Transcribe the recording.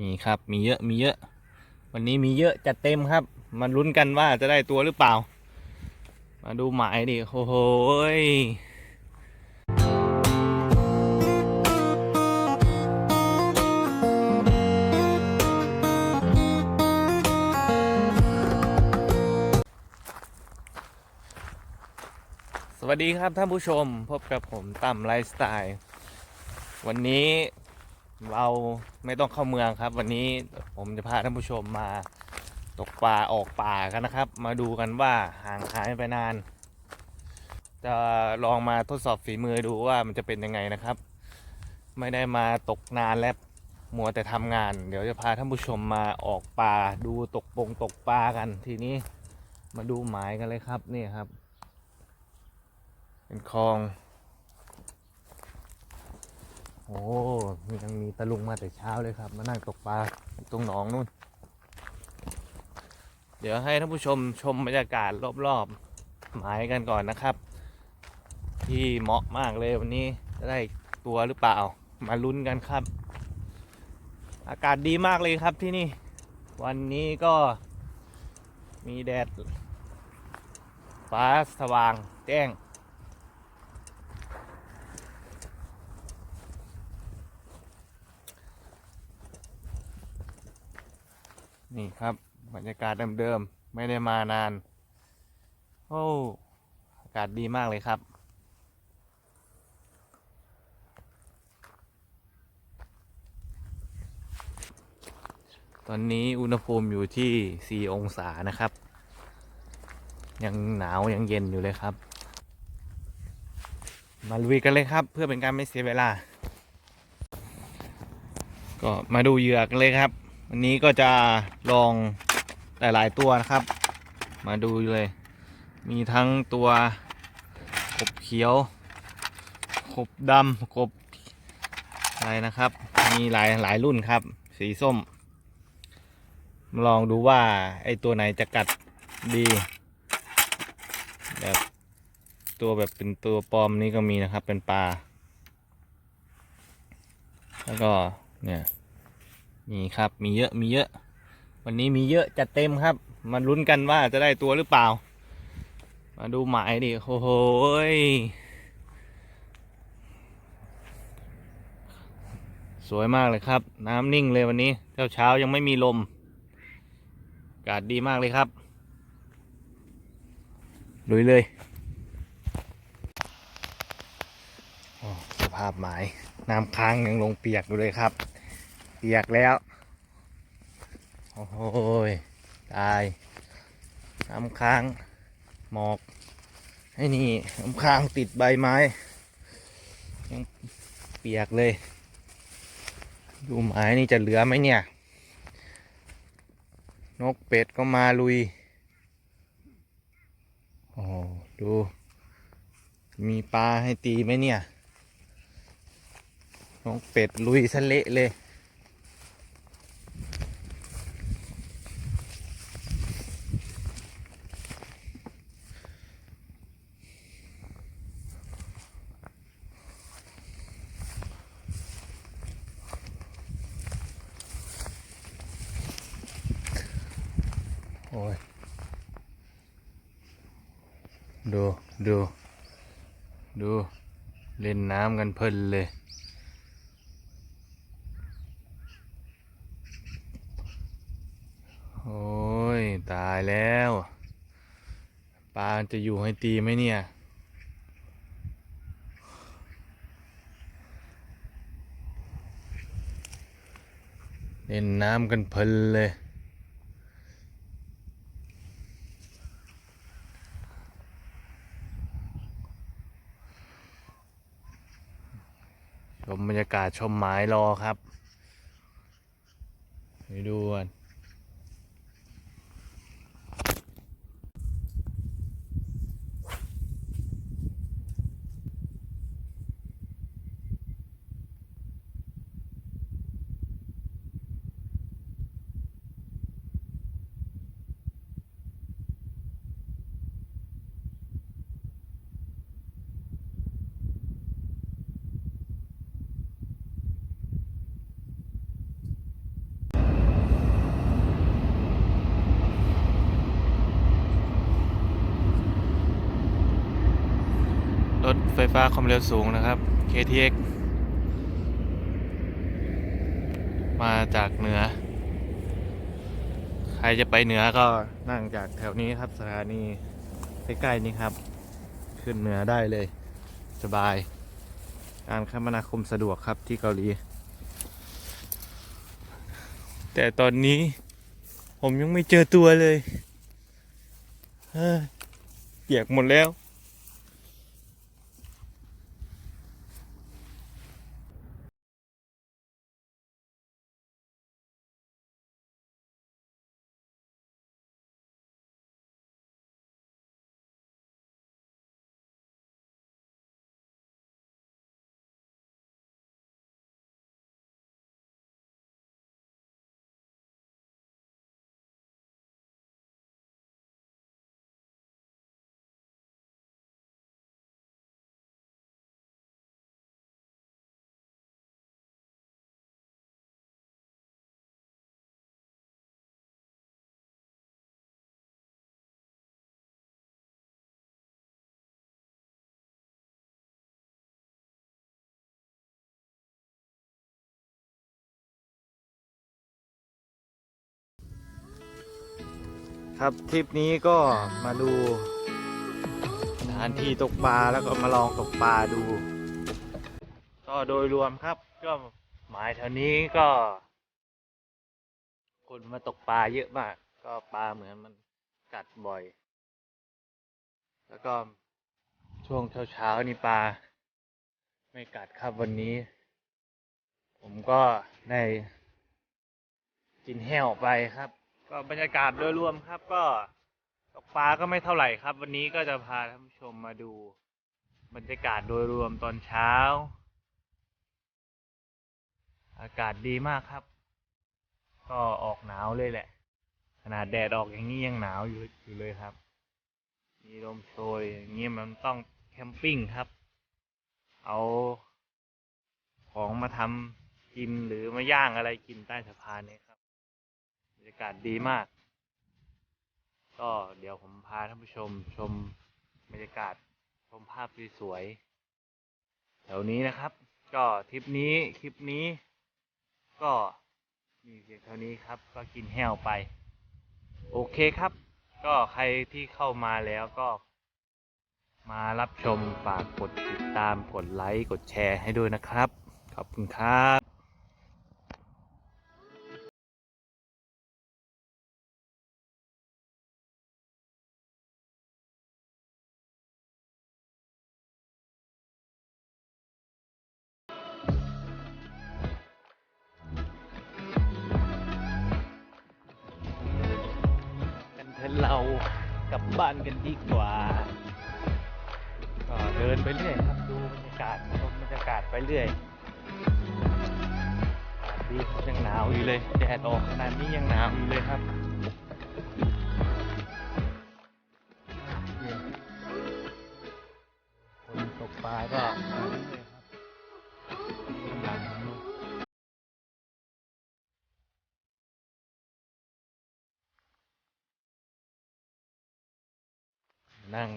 มีครับมีเยอะมีเยอะ วันนี้มีเยอะจัดเต็มครับ มาลุ้นกันว่าจะได้ตัวหรือเปล่า มาดูหมายดิโอ้โหสวัสดีครับท่านผู้ชมพบกับผมตั้มไลฟ์สไตล์ วันนี้ เราไม่ต้องเข้าเมืองครับ วันนี้ผมจะพาท่านผู้ชมมาตกปลาออกป่ากันนะครับ มาดูกันว่าห่างหายไปนาน จะลองมาทดสอบฝีมือดูว่ามันจะเป็นยังไงนะครับ ไม่ได้มาตกนานแล้วมัวแต่ทำงาน เดี๋ยวจะพาท่านผู้ชมมาออกปลาดูตกปงตกปลากันทีนี้มาดูหมายกันเลยครับนี่ครับ เป็นคลอง โอ้ยังมีตะลุงมาแต่เช้าเลยครับ มานั่งตกปลาตรงหนองนู่น เดี๋ยวให้ท่านผู้ชมชมบรรยากาศรอบๆหมายกันก่อนนะครับ ที่เหมาะมากเลยวันนี้จะได้ตัวหรือเปล่า มาลุ้นกันครับ อากาศดีมากเลยครับที่นี่ วันนี้ก็มีแดดฟ้าสว่างแจ้ง นี่ครับ บรรยากาศเดิมๆ ไม่ได้มานาน โอ้อากาศดีมากเลยครับ ตอนนี้อุณหภูมิอยู่ที่ 4 องศานะครับ ยังหนาว ยังเย็นอยู่เลยครับ มาลุยกันเลยครับ เพื่อเป็นการไม่เสียเวลา ก็มาดูเหยือกันเลยครับ วันนี้ก็จะลองหลาย ๆ ตัวนะครับ มาดูเลย มีทั้งตัวกบเขียวกบดำกบอะไรนะครับ มีหลายหลายรุ่นครับ สีส้ม ลองดูว่าไอตัวไหนจะกัดดีแบบตัวแบบเป็นตัวปลอมนี่ก็มีนะครับเป็นปลา แล้วก็เนี่ย มีครับมีเยอะมีเยอะ วันนี้มีเยอะจัดเต็มครับ มาลุ้นกันว่าจะได้ตัวหรือเปล่า มาดูหมายดิโอ้โหยสวยมากเลยครับ น้ำนิ่งเลยวันนี้เช้าเช้ายังไม่มีลมอากาศดีมากเลยครับลุยเลยสภาพหมายน้ำค้างยังลงเปียกอยู่เลยครับ เปียกแล้ว โอ้โหยตายน้ำค้างหมอกไอ้นี่น้ำค้างติดใบไม้ยังเปียกเลย ดูไม้นี่จะเหลือไหมเนี่ย นกเป็ดก็มาลุย โอ้โหดู มีปลาให้ตีไหมเนี่ย นกเป็ดลุยสะเลเลย โอ้ย ดูดูดู เล่นน้ำกันเพลินเลย โอ้ย ตายแล้ว ปลาจะอยู่ให้ตีไหมเนี่ยเล่นน้ำกันเพลินเลย ชมบรรยากาศชมหมายรอครับไปดูกัน รถไฟฟ้าความเร็วสูงนะครับ KTX มาจากเหนือ ใครจะไปเหนือก็นั่งจากแถวนี้ครับสถานีใกล้ๆนี้ครับ ขึ้นเหนือได้เลย สบาย การคมนาคมสะดวกครับที่เกาหลี แต่ตอนนี้ผมยังไม่เจอตัวเลยเฮ้ยเปียกหมดแล้ว ครับทริปนี้ก็มาดูสถานที่ตกปลาแล้วก็มาลองตกปลาดู ก็โดยรวมครับ ก็หมายแถวนี้ก็ คนมาตกปลาเยอะมาก ก็ปลาเหมือนมันกัดบ่อย แล้วก็ช่วงเช้าๆนี่ปลา ไม่กัดครับวันนี้ ผมก็ได้กินแห้วไปครับ ก็บรรยากาศโดยรวมครับก็ตกปลาก็ไม่เท่าไหร่ครับ วันนี้ก็จะพาท่านผู้ชมมาดู บรรยากาศโดยรวมตอนเช้า อากาศดีมากครับ ก็ออกหนาวเลยแหละ ขนาดแดดออกอย่างนี้ยังหนาวอยู่อยู่เลยครับ มีลมโชยอย่างนี้มันต้องแคมปิ้งครับ เอาของมาทำกินหรือมาย่างอะไรกินใต้สะพานเนี่ย รับรรยากาศดีมาก ก็เดี๋ยวผมพาท่านผู้ชมชมบรรยากาศชมภาพสวยๆแถวนี้นะครับ ก็ทริปนี้คลิปนี้ ก็มีเพียงเท่านี้ครับ ก็กินแห้วไป โอเคครับ ก็ใครที่เข้ามาแล้วก็ มารับชมฝากกดติดตามกดไลค์กดแชร์ให้ด้วยนะครับ ขอบคุณครับ เรากลับบ้านกันดีกว่าก็เดินไปเรื่อยครับดูบรรยากาศชมบรรยากาศไปเรื่อยดียังหนาวอยู่เลยแดดออกขนาดนี้ยังหนาวอยู่เลยครับคนตกปลาก็ นั่ง